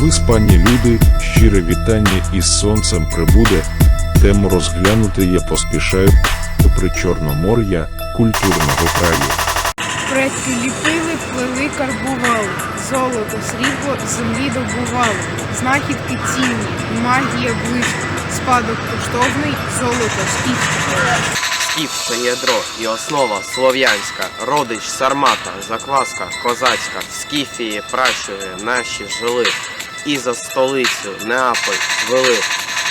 ви, пані люди, щире вітання із сонцем прибуде. Тему розглянути я поспішаю при Чорномор'я культурного краю. Предки ліпили, плели, карбували, золото, срібло землі добували, знахідки цінні, магія близька, спадок коштовний, золото скіфське. Скіф це ядро і основа слов'янська, родич сармата, закваска козацька, в Скіфії пращури наші жили, і за столицю Неаполь звели.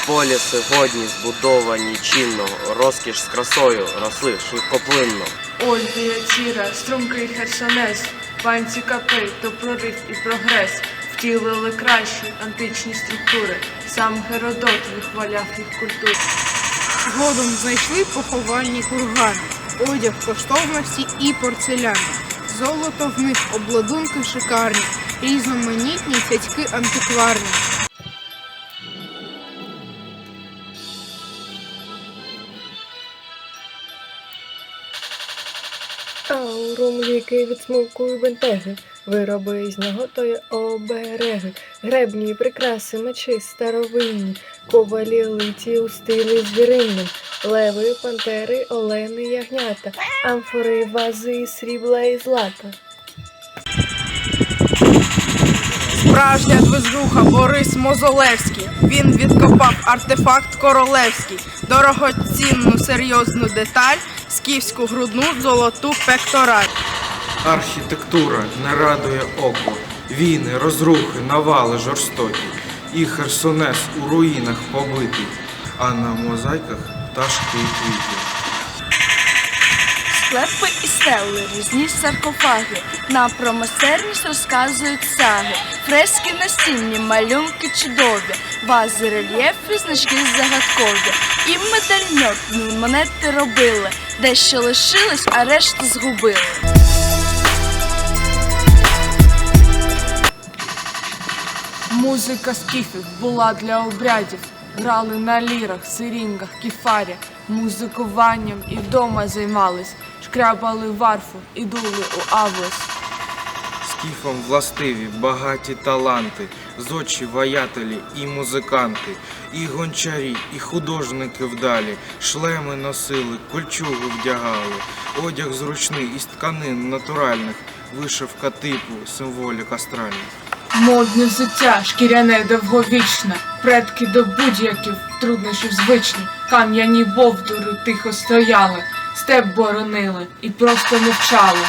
Поліси годні збудовані чинно, розкіш з красою росли швидкоплинно. Ольвія Ціра, стрункий херсонес, панці капель, то прорив і прогрес. Втілили кращі античні структури. Сам Геродот вихваляв їх культуру. Згодом знайшли поховальні кургани, одяг коштовності і порцеляни. Золото в них обладунки шикарні, різноманітні цяцьки антикварні. Аурум ліки від смуку і бентеги, вироби із нього тої обереги, гребні, прикраси, мечі старовинні, ковалі литі у стилі звіринним, леви, пантери, олени, ягнята, амфори, вази, срібла і злата. Справжня движуха Борис Мозолевський. Він відкопав артефакт королевський, дорогоцінну серйозну деталь, скіфську грудну золоту пектораль. Архітектура не радує око, війни, розрухи, навали жорстокі, і Херсонес у руїнах побитий, а на мозаїках пташки і квіти. Склепи і стели, різні саркофаги, на промайстерність розказують саги, фрески на стіні, малюнки чудові, вази, рельєфи, значки загадкові. І медальйотні монети робили, дещо лишилось, а решту згубили. Музика скіфів була для обрядів. Грали на лірах, сирінгах, кіфарі, музикуванням і вдома займались, шкрябали варфу і дули у авлес. Скіфам властиві багаті таланти, зодчі воятелі і музиканти, і гончарі, і художники вдалі, шлеми носили, кольчуги вдягали, одяг зручний із тканин натуральних, вишивка типу, символік астральних. Модне взуття, шкіряне довговічне, предки до будь-яких труднощів звичні, кам'яні бовдури тихо стояли, степ боронили і просто мовчали.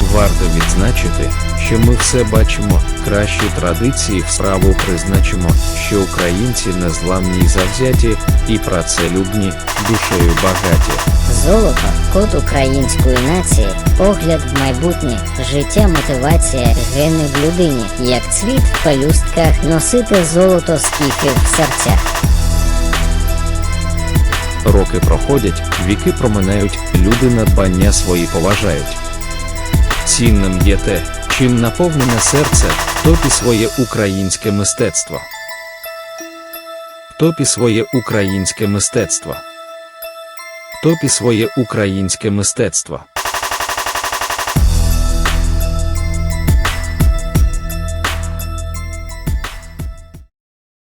Варто відзначити, що ми все бачимо, кращі традиції в справу призначимо, що українці незламні й завзяті, і працелюбні, душею багаті. Золото код української нації, погляд в майбутнє, життя, мотивація, гени в людині, як цвіт в пелюстках, носити золото скіфів в серцях. Роки проходять, віки проминають, люди надбання свої поважають. Цінним є те, чим наповнене серце, топі своє українське мистецтво. Топі своє українське мистецтво. Топі своє українське мистецтво.